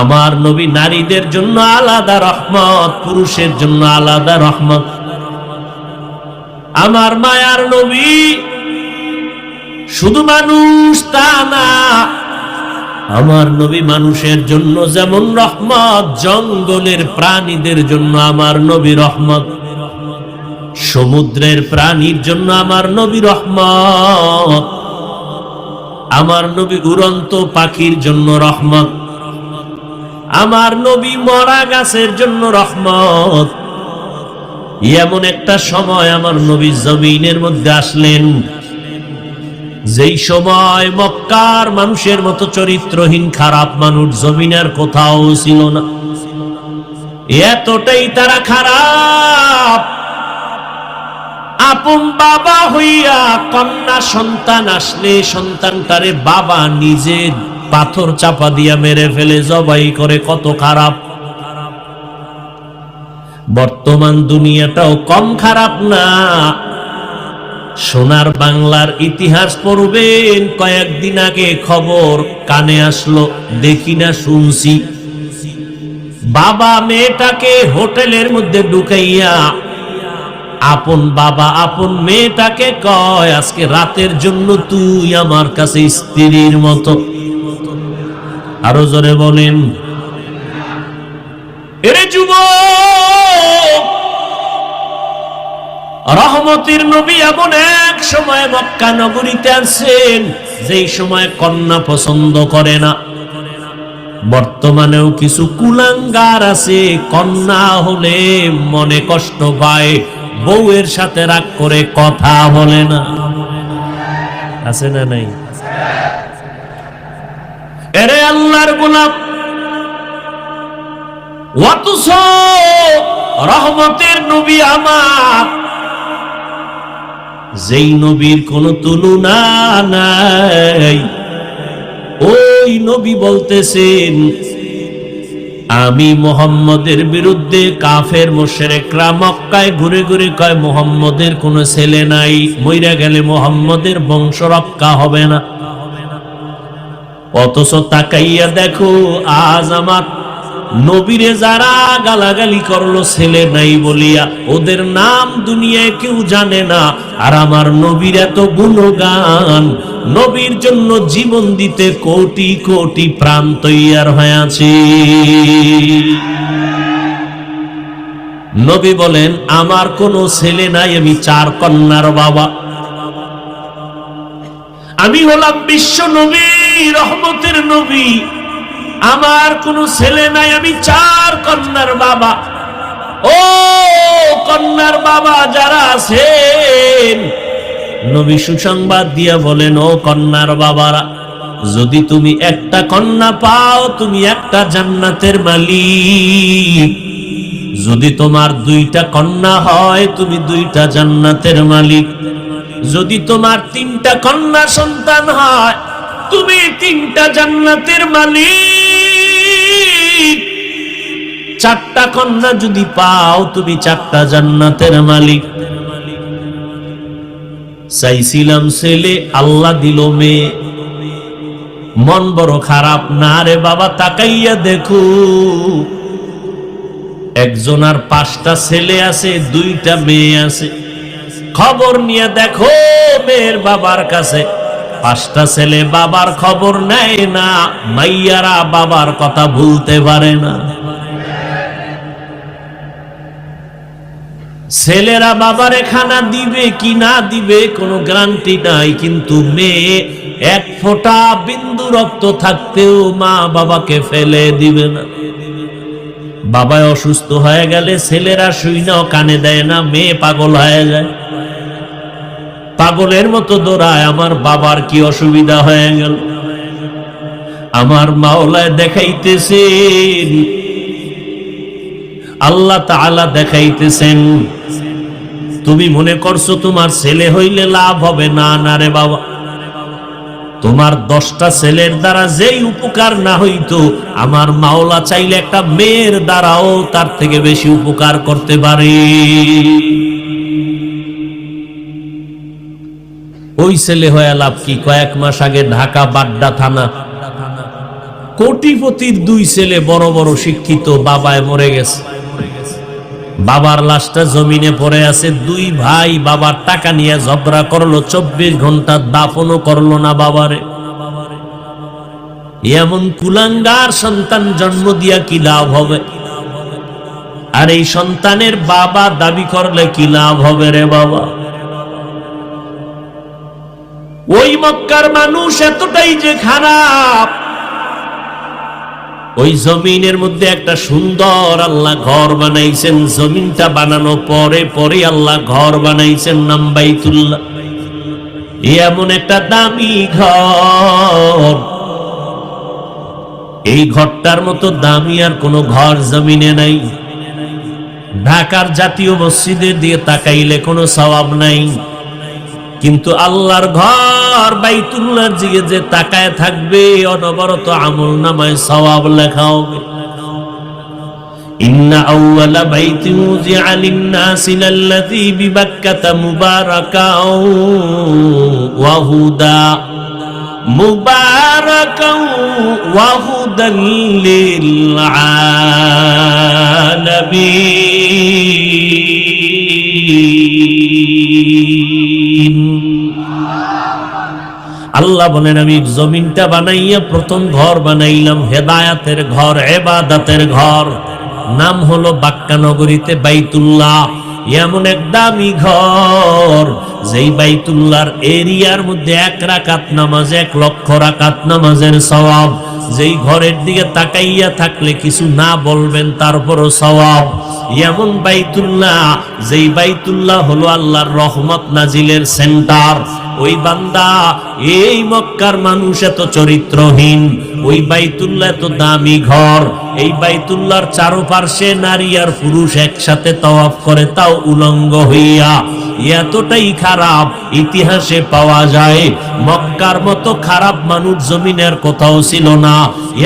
আমার নবী নারীদের জন্য আলাদা রহমত, পুরুষের জন্য আলাদা রহমত। আমার মায়ার নবী শুধু মানুষ তা না, আমার নবী মানুষের জন্য যেমন রহমত, জঙ্গলের প্রাণীদের জন্য আমার নবী রহমত, সমুদ্রের প্রাণীর জন্য আমার নবী রহমত, আমার নবী উড়ন্ত পাখির জন্য রহমত। আমার নবী মরা গাছের জন্য রহমত। এমন একটা সময় আমার নবী জমিনের মধ্যে আসলেন। যেই সময় মক্কার মানুষের মতো চরিত্রহীন খারাপ মানুষ জমিনের কোথাও ছিল না। এতটাই তারা খারাপ। আপন বাবা হইয়া কন্যা সন্তান আসলে সন্তানটারে বাবা নিজে পাথর চাপা দিয়া মেরে ফেলে, জবাই করে কত খারাপ। বর্তমান দুনিয়াটাও কম খারাপ না। সোনার বাংলার ইতিহাস পড়বেন, কয়েকদিন আগে খবর কানে আসলো, দেখি না শুনছি। বাবা মেয়েটাকে হোটেলের মধ্যে ঢুকাইয়া, আপন বাবা, আপন মেয়েটাকে কয়, আজকে রাতের জন্য তুই আমার কাছে স্ত্রীর মতো। আরও জোরে বলেন। এরে যুবক, রহমতের নবী এমন এক সময় মক্কা নগরীতে আছেন, যেই সময় কন্যা পছন্দ করে না। বর্তমানেও কিছু কুলাঙ্গার আছে, কন্যা হলে মনে কষ্ট পায়, বউয়ের সাথে রাগ করে কথা বলে না। আছে না নাই? এরে আল্লাহর অথচ রহমতের নবী আমার। যেই নবীর কোন তুলনা নাই। ওই নবী বলতেছেন, আমি মোহাম্মদের বিরুদ্ধে কাফের, মোশেরেকরা মক্কায় ঘুরে ঘুরে কয়, মোহাম্মদের কোনো ছেলে নাই, মইরা গেলে মোহাম্মদের বংশ রক্ষা হবে না। অথচ তাকাইয়া দেখো, আজ আমার নবীরে যারা গালাগালি করল, ছেলে নাই বলিয়া ওদের নাম দুনিয়ায় কেউ জানে না। আর আমার নবীর এত গুণগান, নবীর জন্য জীবন দিতে কোটি কোটি প্রাণ তৈয়ার হয়ে আছে নবী বলেন, আমার কোনো ছেলে নাই, আমি চার কন্যার বাবা। আমি হলাম বিশ্ব নবী। রহমতের নবী। আমার কোনো ছেলে নাই, আমি চার কন্যার বাবা। ও কন্যার বাবা যারা আছেন, নবী সুসংবাদ দিয়া বলেন, ও কন্যার বাবারা, যদি তুমি একটা কন্যা পাও, তুমি একটা জান্নাতের মালিক। যদি তোমার দুইটা কন্যা হয়, তুমি দুইটা জান্নাতের মালিক। যদি তোমার তিনটা কন্যা সন্তান হয় তুমি তিনটা জান্নাতের মালিক। চারটা কন্যা যদি পাও, তুমি চারটা জান্নাতের মালিক। চাইছিলাম ছেলে, আল্লাহ দিল মেয়ে। মন বড় খারাপ, না রে বাবা, তাকাইয়া দেখো। একজন আর পাঁচটা ছেলে আছে, দুইটা মেয়ে আছে। খবর নিয়ে দেখো, মেয়ের বাবার কাছে। পাঁচটা ছেলে বাবার খবর নেয় না, মাইয়ারা বাবার কথা ভুলতে পারে না। ছেলেরা বাবারে খানা দিবে কি না দিবে কোনো গ্যারান্টি নাই, কিন্তু মেয়ে এক ফোঁটা বিন্দু রক্ত থাকতেও মা বাবাকে ফেলে দিবে না। বাবা অসুস্থ হয়ে গেলে ছেলেরা শুই নাও কানে দেয় না, মেয়ে পাগল হয়ে যায়। পাগলের মতো দৌড়ায় আমার বাবার কি অসুবিধা হয়ে গেল? আমার মাওলায় দেখাইতেছেন। আল্লাহ তাআলা দেখাইতেছেন। তুমি মনে করছ তোমার ছেলে হইলে লাভ হবে? না না রে বাবা। তোমার দশটা ছেলের দ্বারা যেই উপকার না হইতো, আমার মাওলা চাইলে একটা মেয়ের দ্বারাও তার থেকে বেশি উপকার করতে পারে। ওই ছেলে হয়ে লাভ কি? কয়েক মাস আগে ঢাকা বাড্ডা থানা। কোটিপতির দুই ছেলে বড় বড় শিক্ষিত, বাবায় মরে গেছে। বাবার লাশটা জমিনে পড়ে আছে। দুই ভাই বাবার টাকা নিয়ে ঝগড়া করল, চব্বিশ ঘণ্টা দাফনও করল না বাবারে। এমন কুলাঙ্গার সন্তান জন্ম দিয়া কি লাভ হবে? আর এই সন্তানের বাবা দাবি করলে কি লাভ হবে রে বাবা? ওই মক্কার মানুষ এতটাই যে খারাপ। ওই জমিনের মধ্যে একটা সুন্দর আল্লাহ ঘর বানাইছেন। জমিনটা বানানো পরে পরে আল্লাহ ঘর বানাইছেন নাম বাইতুল্লাহ। এমন একটা দামি ঘর। এই ঘরটার মতো দামি আর কোনো ঘর জমিনে নাই। ঢাকার জাতীয় মসজিদের দিয়ে তাকাইলে কোনো স্বভাব নাই। কিন্তু আল্লাহর ঘর বাইতুল্লাহর দিকে যে তাকায় থাকবে, অনবরত আমল নামায় সওয়াব লেখা হবে। ইন্না আউওয়ালা বাইতি মুজিআ লিন-নাসি লাল্লাযী বিবাক্কাতা মুবারাকাও ওয়া হুদা। মুবারাকাও ওয়া হুদাল লিল আলামিন আল্লাহ বলেন, আমি জমিনটা বানাইয়া প্রথম ঘর বানাইলাম, হেদায়াতের ঘর, এবাদাতের ঘর। নাম হলো বাক্কা নগরীতে বাইতুল্লাহ। এমন এক দামি ঘর, যেই বাইতুল্লাহর এরিয়ার মধ্যে এক রাকাত নামাজ, এক লক্ষ রাকাত নামাজের সওয়াব। যেই ঘরের দিকে তাকাইয়া থাকলে কিছু না বলবেন, তারপরও সওয়াব। এমন বাইতুল্লাহ, যেই বাইতুল্লাহ হলো আল্লাহর রহমত নাজিলের সেন্টার। ওই বান্দা, এই মক্কার মানুষ এত চরিত্রহীন। ওই বাইতুল্লা তো দামি ঘর। এই বাইতুল্লাহর চারোপার্শ্বে নারী আর পুরুষ একসাথে তওয়াফ করে, তাও উলঙ্গ হইয়া। এতটাই খারাপ ইতিহাসে পাওয়া যায়। মক্কার মতো খারাপ মানুষ জমিনের কোথাও ছিল না।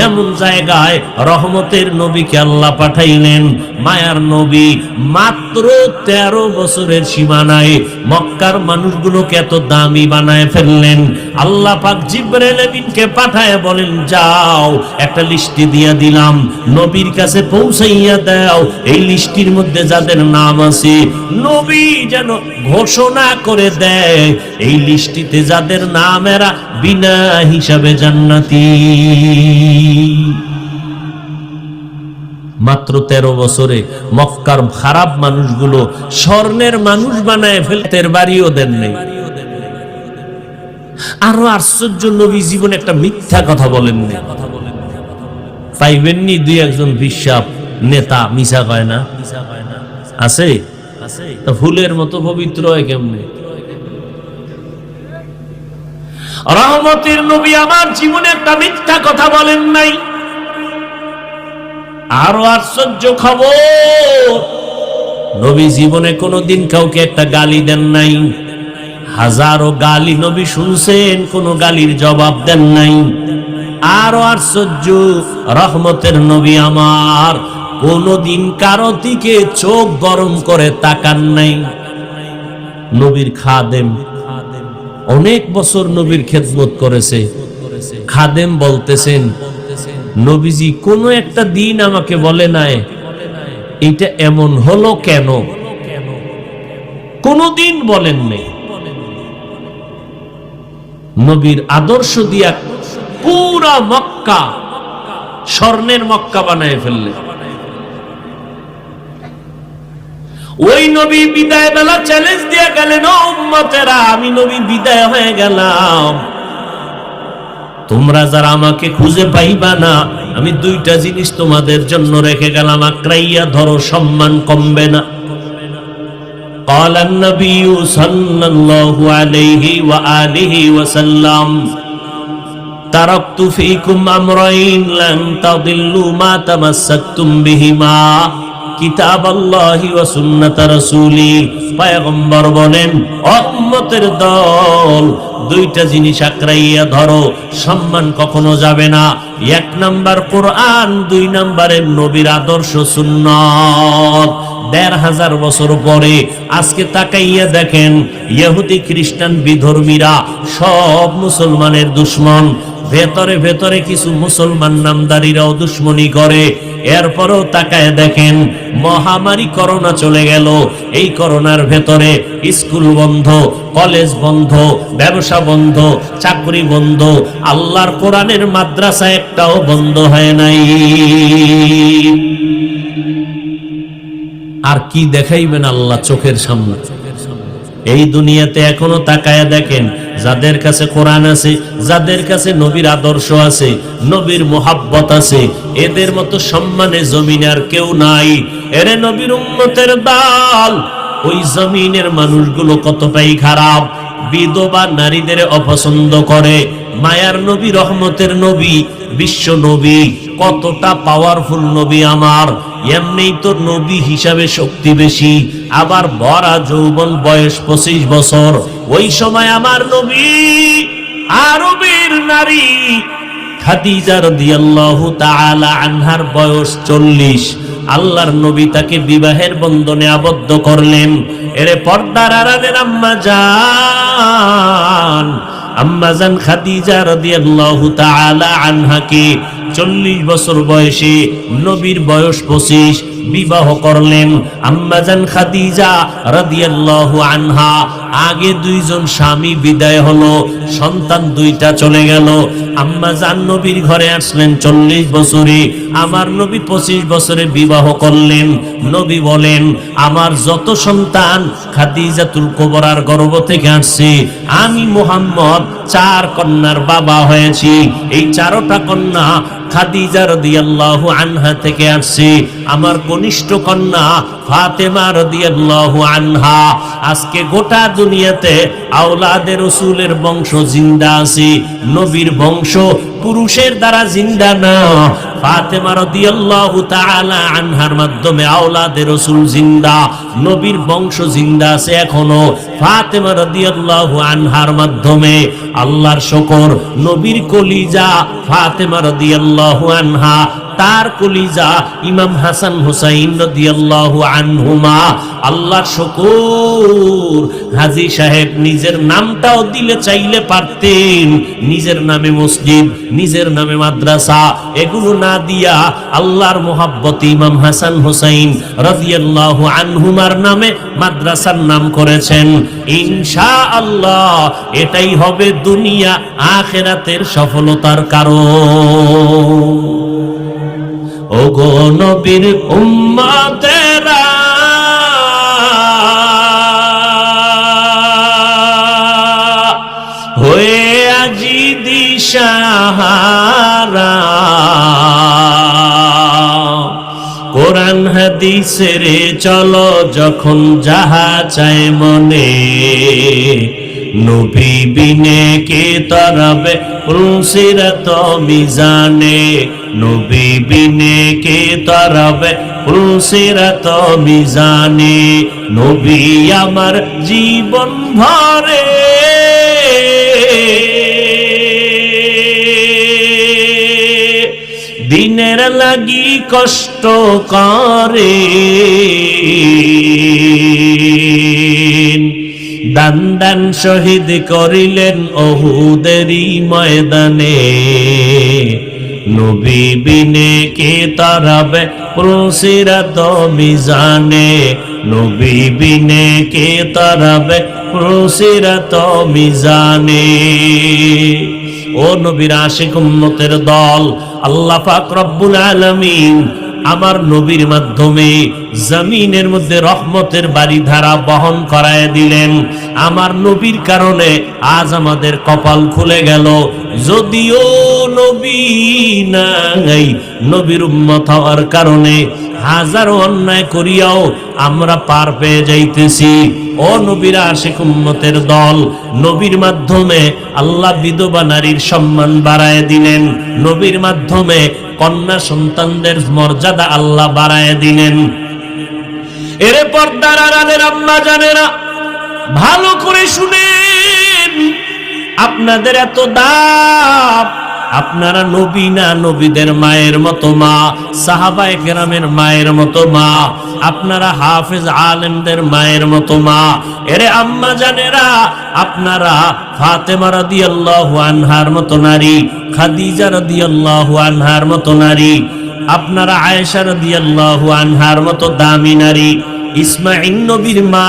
এমন জায়গায় রহমতের নবীকে আল্লাহ পাঠাইলেন। মায়ার নবী মাত্র তেরো বছরের সীমানায় মক্কার মানুষগুলোকে এত দামি বানায় ফেললেন। আল্লাহ পাক জিব্রাইল আমিনকে পাঠায় বলেন, যাও, একটা লিস্টি দিয়ে দিলাম। নবীর কাছে পৌঁছাইয়া দাও। এই লিস্টির মধ্যে যাদের নাম আছে, নবী যেন ঘোষণা করে দেয়, এই লিস্টিতে যাদের নাম এরা বিনা হিসাবে জান্নাতি। মাত্র তেরো বছরে মক্কার খারাপ মানুষগুলো স্বর্ণের মানুষ বানায় ফেলতের বাড়িও দেন নেই। আরও আশ্চর্য নবী জীবনে একটা মিথ্যা কথা বলেননি পাইবেননি দুই একজন বিশ্বাপ নেতা মিশা কয় না? আছে? তা ফুলের মতো পবিত্র হয় কেমনে? রহমতের নবী আমার জীবনে একটা মিথ্যা কথা বলেন নাই। আরও আশ্চর্য খবর, নবী জীবনে কোনোদিন কাউকে একটা গালি দেন নাই। হাজারো গালি নবী শুনছেন, কোনো গালির জবাব দেন নাই। আরও আশ্চর্য, রহমতের নবী আমার কোনদিন কারও দিকে চোখ গরম করে তাকান নাই। নবীর খাদেম অনেক বছর নবীর খেদমত করেছে। খাদেম বলতেছেন, নবীজি, কোনো একটা দিন আমাকে বলে নাই, এটা এমন হলো কেন? কোনদিন বলেন নেই। নবীর আদর্শ দিয়া পুরা মক্কা স্বর্ণের মক্কা বানায় ফেললে ওই নবী বিদায় বেলা চ্যালেঞ্জ দিয়ে গেলেন ও উম্মতেরা আমি নবী বিদায় হয়ে গেলাম তোমরা যারা আমাকে খুঁজে পাইবা না আমি দুইটা জিনিস তোমাদের জন্য রেখে গেলাম আক্রাইয়া ধরো সম্মান কমবে না قال النبي صلى الله عليه وآله وسلم تركت فيكم أمرين لن تضلوا ما تمسكتم بهما কিতাব আল্লাহি ওয়া সুন্নাত রাসূলি। পয়গম্বর বলেন, উম্মতের দল দুইটা জিনিস আঁকড়াইয়া ধরো, সম্মান কখনো যাবে না। এক নাম্বার কোরআন, দুই নাম্বারের নবীর আদর্শ সুন্নত। দেড় হাজার বছর পরে আজকে তাকাইয়া দেখেন, ইহুদি খ্রিস্টান বিধর্মীরা সব মুসলমানের দুশ্মন। ভেতরে ভেতরে কিছু মুসলমান নামদারিরাও দুশ্মনী করে। এরপরও তাকায় দেখেন, মহামারী করোনা চলে গেল। এই করোনার ভেতরে স্কুল বন্ধ, কলেজ বন্ধ, ব্যবসা বন্ধ, চাকরি বন্ধ, আল্লাহর কোরআনের মাদ্রাসা একটাও বন্ধ হয় নাই। আর কি দেখাইবেন আল্লাহ চোখের সামনে? এই দুনিয়াতে এখনও তাকায় দেখেন যাদের কাছে কোরআন আছে, যাদের কাছে নবীর আদর্শ আছে, নবীর মোহাব্বত আছে, এদের মতো সম্মানে জমিন আর কেউ নাই। এরে নবীর উম্মতের দাল, ওই জমিনের মানুষগুলো কতটাই খারাপ। বিধবা নারীদের অপছন্দ করে, মায়ার নবী, রহমতের নবী, বিশ্ব নবী, কতটা পাওয়ারফুল নবী আমার। এমনিই তো নবী হিসাবে শক্তি বেশি। আবার বড়া যৌবন বয়স পঁচিশ বছর। ওই সময় আমার নবী আরবের নারী খাদিজা রাদিয়াল্লাহু তাআলা আনহার বয়স চল্লিশ। আল্লাহর নবী তাকে বিবাহের বন্ধনে আবদ্ধ করলেন। এরে পর্দার আড়ালের আম্মা জান আম্মাজান খাদিজা রাদিয়াল্লাহু তাআলা আনহাকে চল্লিশ বছর বয়সে নবীর বয়স পঁচিশ, বিবাহ করলেন আম্মাজান খাদিজা রাদিয়াল্লাহু আনহা। আগে দুইজন স্বামী বিদায় হলো, সন্তান দুইটা চলে গেল। আম্মাজান নবীর ঘরে আসলেন চল্লিশ বছরে, আমার নবী পঁচিশ বছরে বিবাহ করলেন। নবী বলেন, আমার যত সন্তান খাদিজাতুল কোবরার গর্ভ থেকে আসছে, আমি মোহাম্মদ চার কন্যার বাবা হয়েছি। এই চারোটা কন্যা খাদিজা রদিয়াল্লাহু আনহা থেকে আসছে। আমার কনিষ্ঠ কন্যা ফাতেমা রদিয়াল্লাহু আনহা। আজকে গোটা দুনিয়াতে আওলাদের রসুলের বংশ জিন্দা আছে, নবীর বংশ পুরুষের দ্বারা জিন্দা না। আনহার মাধ্যমে জিন্দা, নবীর বংশ জিন্দা এখনও। মাধ্যমে আল্লাহর শকর, নবীর কলিজা ফাতেমা রাদিয়াল্লাহু আনহা তার কলিজা ইমাম হাসান হুসাইন রাদিয়াল্লাহু আনহুমা। আল্লাহর শুকুর। হাজী সাহেব নিজের নামটাও দিলে চাইলে পারতেন। নিজের নামে মসজিদ, নিজের নামে মাদ্রাসা, এগুলো না দিয়া আল্লাহর মোহাব্বত ইমাম হাসান হুসাইন রাদিয়াল্লাহু আনহুমার নামে মাদ্রাসার নাম করেছেন। ইনশা আল্লাহ এটাই হবে দুনিয়া আখেরাতের সফলতার কারণ। ওগো নবীর উম্মাতেরা। হয়ে আজি দিশাহারা। কোরআন হাদিসের চলো যখন যাহা চায় মনে। নবী বিনে কে তরবে রুসিরত মিজানে। নবী বিনে কে তরবে রুসিরত মিজানে। নবী আমার জীবন ভরে। দিনের লাগি কষ্ট করে। দান দান শহীদ করিলেন অহুদেরই ময়দানে। নবী বিনে কে তারাবে? প্রসিরাত মিজানে। নবী বিনে কে তারাবে? প্রসিরাত মিজানে। ও নবীর আশিক উম্মতের দল, আল্লাহ পাক রব্বুল আলামিন আমার নবীর মাধ্যমে জমিনের মধ্যে রহমতের বাড়ি ধারা বহন করায় দিলেন। আমার নবীর কারণে আজ আমাদের কপাল খুলে গেল। যদিও নবী নাই, নবীর উম্মত হওয়ার কারণে হাজারো অন্যায় করিয়াও আমরা পার পেয়ে যাইতেছি। ও নবীর আশেক উম্মতের দল, নবীর মাধ্যমে আল্লাহ বিধবা নারীর সম্মান বাড়ায় দিলেন। নবীর মাধ্যমে কন্যা সন্তানদের মর্যাদা আল্লাহ বাড়ায় দিলেন। এরে পর্দার আড়ালের আম্মা জানেরা ভালো করে শুনেন। আপনাদের এত দাম। আপনারা নবী না নবীদের মায়ের মতো মা, সাহাবায়ে কেরামের মায়ের মতো মা, আপনারা হাফেজ আলেমদের মায়ের মতো মা। এরে আম্মা জানেরা, আপনারা ফাতেমা রাদিয়াল্লাহু আনহার মতো নারী, খাদিজা রাদিয়াল্লাহু আনহার মতো নারী, আপনারা আয়েশা রাদিয়াল্লাহু আনহার মতো দামি নারী ইসমাইল নবীর মা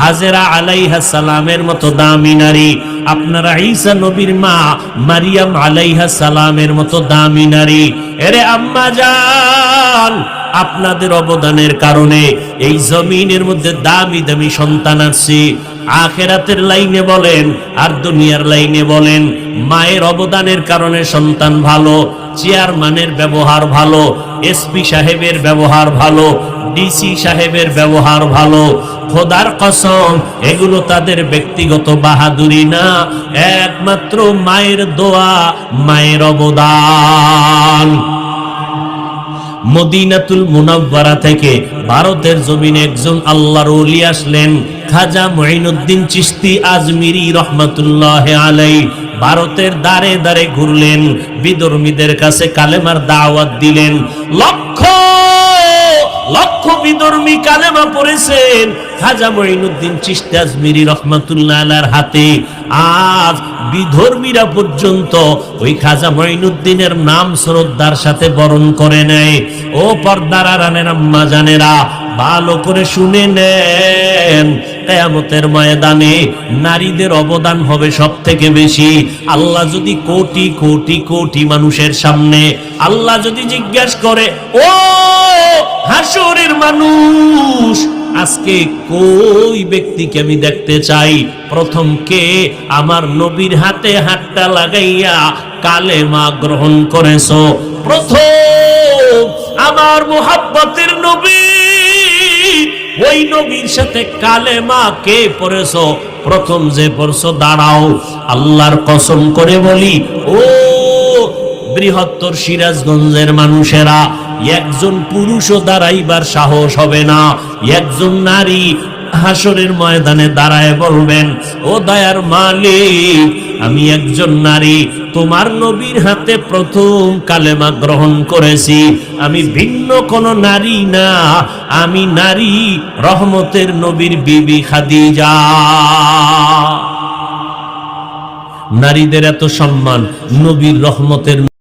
হাজেরা আলাইহা সালামের মতো দামি নারী। আপনারা ঈসা নবীর মা মারিয়াম আলাইহা সালামের মতো দামি নারী। এরে আম্মা জান, আপনাদের অবদানের কারণে এই জমিনের মধ্যে দামি দামি সন্তান আসছে আখেরাতের লাইনে বলেন আর দুনিয়ার লাইনে বলেন, মায়ের অবদানের কারণে সন্তান ভালো চেয়ারম্যানের ব্যবহার ভালো এসপি সাহেবের ব্যবহার ভালো ডিসি সাহেবের ব্যবহার ভালো। খোদার কসম, এগুলো তাদের ব্যক্তিগত বাহাদুরি না, একমাত্র মায়ের দোয়া, মায়ের অবদান। মদিনাতুল মুনাব্বারা থেকে ভারতের জমিনে একজন আল্লাহর ওলি আসলেন, খাজা মহিনুদ্দিন চিস্তি আজমিরি রহমতুল্লাহ আলাই ভারতের দ্বারে দ্বারে ঘুরলেন, বিদর্মীদের কাছে কালেমার দাওয়াত দিলেন। লক্ষ লক্ষ বিধর্মী কালেমা পড়েছেন খাজা মঈনুদ্দিন চিশতি আজমিরি রহমাতুল্লাহ আলার হাতে। আজ বিধর্মীরা পর্যন্ত ওই খাজা মঈনুদ্দিনের নাম শ্রদ্ধার সাথে বরণ করে নেয়। ও পর্দারা রানের আম্মা জানেরা, ভালো করে শুনে নেন। কেয়ামতের ময়দানে নারীদের অবদান হবে সব থেকে বেশি। আল্লাহ যদি কোটি কোটি কোটি মানুষের সামনে আল্লাহ যদি জিজ্ঞাসা করে, ও হাসরের মানুষ, আজকে কই ব্যক্তিকে আমি দেখতে চাই? প্রথম কে? আমার নবীর হাতে হাতটা লাগাইয়া কালেমা গ্রহণ করেছ। প্রথম, আমার মোহাব্বতের নবী ওই নবীর সাথে কালেমা কে পড়েছো? প্রথম যে পড়ছো, দাঁড়াও। আল্লাহর কসম করে বলি, ও বৃহত্তর সিরাজগঞ্জের মানুষেরা, একজন পুরুষও দাঁড়াইবার সাহস হবে না। একজন নারী হাসরের ময়দানে দাঁড়ায় বলবেন, ও দয়ার মালিক, আমি একজন নারী, তোমার নবীর হাতে প্রথম কালেমা গ্রহণ করেছি। আমি ভিন্ন কোন নারী না, আমি নারী রহমতের নবীর বিবি খাদিজা। নারীদের এত সম্মান, নবীর রহমতের